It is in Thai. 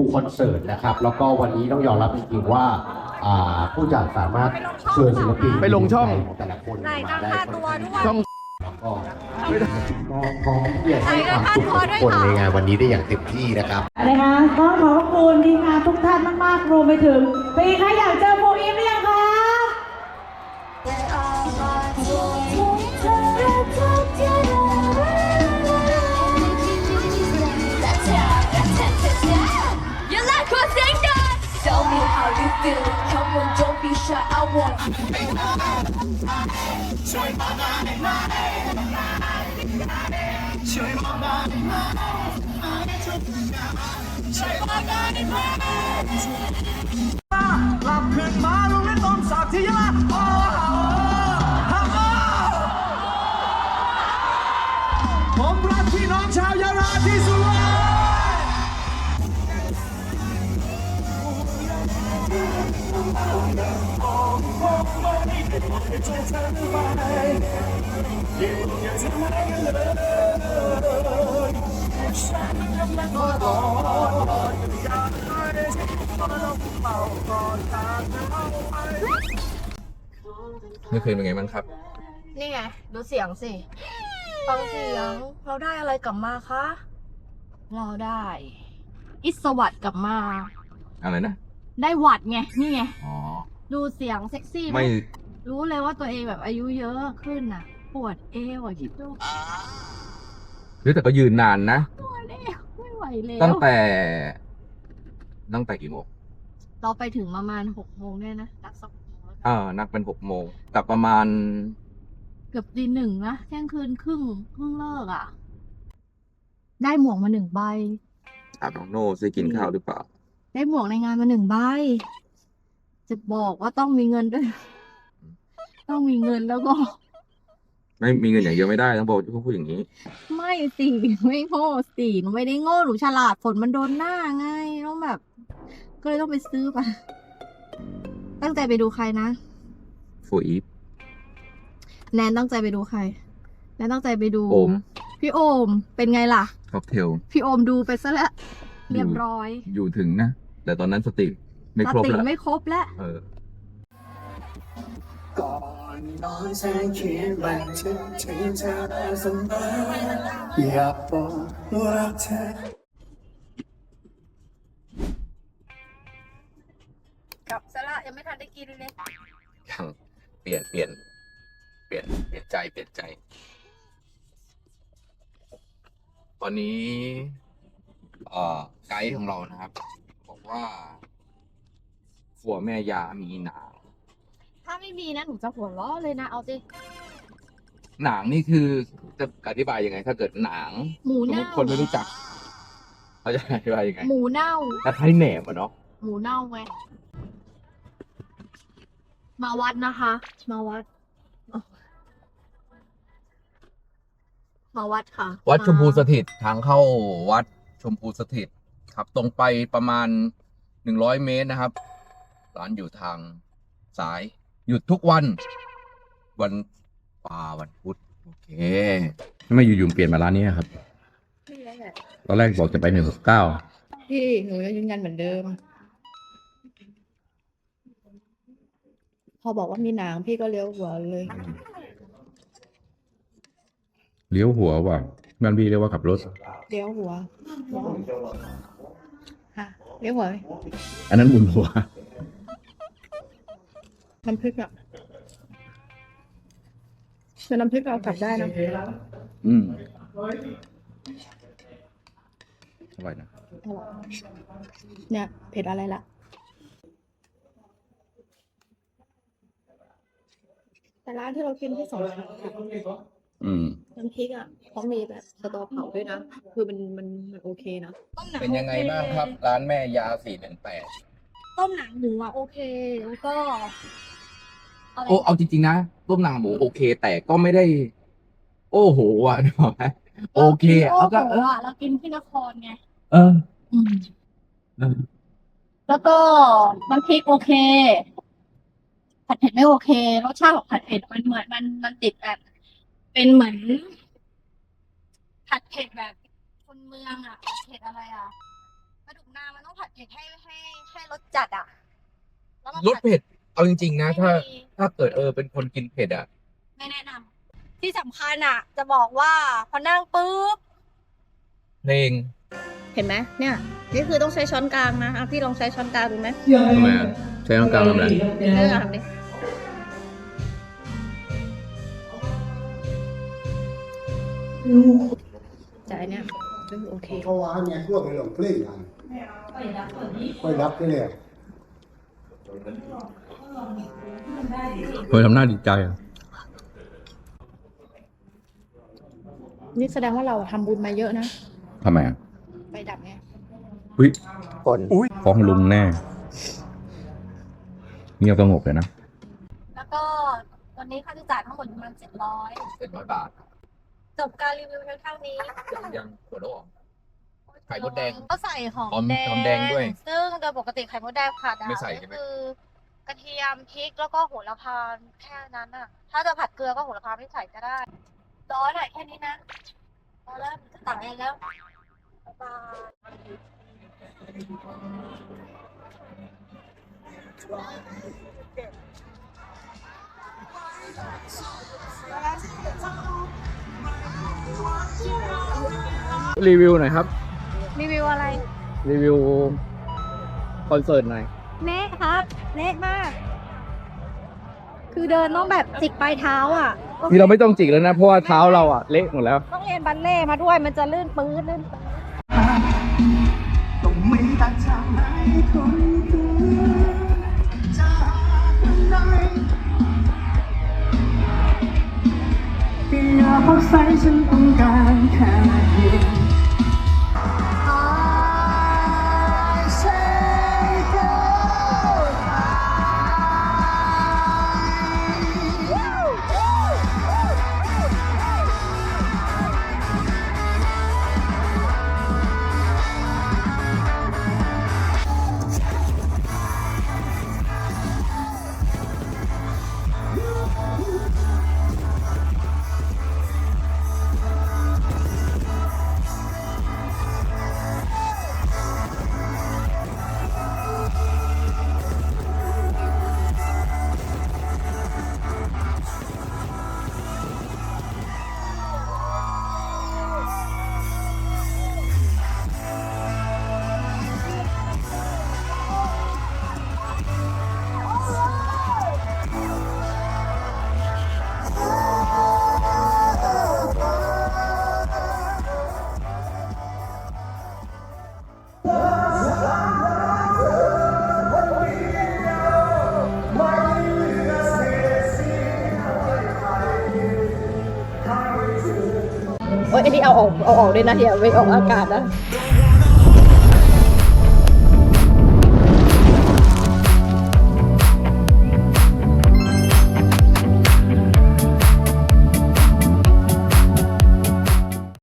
ดูคอนเสิร์ตนะครับ แล้วก็วันนี้ต้องยอมรับจริงๆว่าอ่าผู้จัดสามารถเชิญศิลปินไปลงช่องของแต่ละคนจ่ายตังค่าตัวด้วยช่องแล้วก็ก็พร้อมที่จะให้ความสุขกับทุกคนในงานวันนี้ได้อย่างเต็มที่นะครับ นะคะก็ขอบคุณทีมงานทุกท่านมากๆรวมไปถึงปีใครอยากเจอโฟอีฟหรือยัง how you feel. Come on, don't be shy. I want. กลับขึ้นมาลงเล่นตอนสากที่ยะ เมื่อคืนเป็นไงบ้างครับ นี่ไง ดูเสียงสิ ฟังเสียง เราได้อะไรกลับมาคะ เราได้ อิสวัตกลับมา อะไรนะ ได้หวัดไง นี่ไง อ๋อ ดูเสียงเซ็กซี่หไม่ รู้เลยว่าตัวเองแบบอายุเยอะขึ้นน่ะ ปวดเอวอะคิดดูหรือแต่ก็ยืนนานนะ ปวดเอวไม่ไหวแล้วตั้งแต่ ตั้งแต่กี่โมงเราไปถึงประมาณหกโมงเนี่ยนะนักสักหกโมงแล้วกันอ่านักเป็นหกโมงกลับประมาณ เกือบตีหนึ่งนะเที่ยงคืนครึ่งเพิ่งเลิกอะ ได้หมวกมาหนึ่งใบ ถามน้องโน่ซิกินข้าวหรือเปล่า ได้หมวกในงานมาหนึ่งใบ จะบอกว่าต้องมีเงินด้วย ต้องมีเงินแล้วก็ ไม่มีเงินอย่างเดียวไม่ได้ต้องบอกต้องพูดอย่างนี้ ไม่สิไม่โง่สิหนูไม่ได้โง่หนูฉลาดฝนมันโดนหน้าไงต้องแบบ ก็เลยต้องไปซื้อไปตั้งใจไปดูใครนะฟูอีฟแนนตั้งใจไปดูใคร แนนตั้งใจไปดู โอม พี่โอมเป็นไงล่ะ ค็อกเทล พี่โอมดูไปซะแล้ว เรียบร้อยอยู่ถึงนะ แต่ตอนนั้นสติไม่ครบสติแล้วไม่ครบแล้วเออก่อนนอนแสนเขียนบันทึกถึงเธอเสมออยากบอกว่ารักเธอกลับซะละยังไม่ทันได้กินเลยยังเปลี่ยนเปลี่ยน เปลี่ยนเปลี่ยนใจเปลี่ยนใจ ตอนนี้ เอ่อไกด์ของเรานะครับบอกว่าฝัวแม่ยามีหนางถ้าไม่มีนะหนูจะหัวเราะเลยนะเอาสิหนางนี่คือจะอธิบายยังไง ถ้าเกิดหนางหมูสมมเน่าติคนไม่รู้จักเขาจะอธิบายยังไงหมูเน่าถ้าใครแหนมอะเนาะหมูเน่าไงมาวัดนะคะ มาวัดอ๋อมาวัดค่ะวัดชมพูสาถิตทางเข้าวัด ชมพูสถิตขับตรงไปประมาณหนึ่งร้อยเมตรนะครับ ร้านอยู่ทางซ้าย หยุดทุกวัน วันปาวันพุธโอเคทำไมอยู่ๆเปลี่ยนมาร้านนี้ครับพี่แหละตอนแรกบอกจะไปหนึ่งหกเก้าพี่หนูยังยืนยันเหมือนเดิม พอบอกว่ามีหนังพี่ก็เลี้ยวหัวเลย เลี้ยวหัวว่ะ บ้านพี่เรียกว่าขับรถ เลี้ยวหัวค่ะเลี้ยวหัวอันนั้นบุญหัว น้ำพริกอะแต่น้ำพริกเอากลับได้นะอืมอร่อยนะเนี่ยเผ็ดอะไรล่ะ แต่ร้านที่เรากินที่สองชั้นค่ะ อืม น้ำพริกอะเขามีแบบสตอเผาด้วยนะ คือมันมันมันโอเคนะเป็นยังไงบ้างครับร้านแม่ยาสี่หนึ่งแปดต้มหนังหมูอะโอเค แล้วก็อะไรโอ้เอาจริงๆนะต้มหนังหมูโอเค แต่ก็ไม่ได้ โอ้โหอะนึกออกไหมโอเคโอ้เอาโหก็เอออะเรากินที่นครไงเอออืมเออแล้วก็น้ำพริกโอเค ผัดเผ็ดไม่โอเครสชาติของผัดเผ็ดมันเหมือนมันมันติดแบบ เป็นเหมือน ผัดเผ็ดแบบ คนเมืองอะผัดเผ็ดอะไรอะปลาดุกนามันต้องผัดเผ็ดให้ให้ให้รสจัดอะแล้วมารสเผ็ด เอาจริง ๆ นะ ถ้า ไม่มีถ้าเกิดเออเป็นคนกินเผ็ดอะ ไม่แนะนำที่สำคัญอะ จะบอกว่าพอนั่งปุ๊บ เพลงเห็นไหมเนี่ย นี่คือต้องใช้ช้อนกลางนะอะพี่ลองใช้ช้อนกลางดูไหมทำไมอะใช้น้ำกลางทำอะไรเออทำดิ แต่อันเนี้ยเออโอเคเขาว่าไงพวกไปลงเพลงกันไปรับไปเลยเฮ้ยทำหน้าดีใจอะนี่แสดงว่าเราทำบุญมาเยอะนะทำไมอะไปดับไงอุ้ยฟ้องลุงแน่เงียบสงบเลยนะ แล้วก็วันนี้ค่าใช้จ่ายทั้งหมดประมาณเจ็ดร้อยเจ็ดร้อยบาท จบการรีวิวเพียงเท่านี้ยังยังหัวโลกไข่มดแดงก็ใส่หอมหอมแดงหอมแดงด้วยซึ่งโดยปกติไข่มดแดงผัดอะไม่ใส่ใช่ไหม ก็คือกระเทียมพริกแล้วก็โหระพาแค่นั้นอะถ้าจะผัดเกลือก็โหระพาไม่ใส่ก็ได้ร้อนหน่อยแค่นี้นะพอแล้วจะตักเองแล้วบ๊ายบาย รีวิวหน่อยครับ รีวิวอะไร รีวิวคอนเสิร์ตหน่อยเละครับเละมาก คือเดินต้องแบบจิกปลายเท้าอะนี่เราไม่ต้องจิกแล้วนะ เพราะว่าเท้าเราอะเละหมดแล้ว ต้องเรียนบัลเล่ต์มาด้วยมันจะลื่นปื้ดลื่นปื้ดต้องมีแต่ทำให้คนคือ อย่าพัก โอ้ยอันนี้เอาออกเอาออกด้วยนะอย่าไปออกอากาศนะ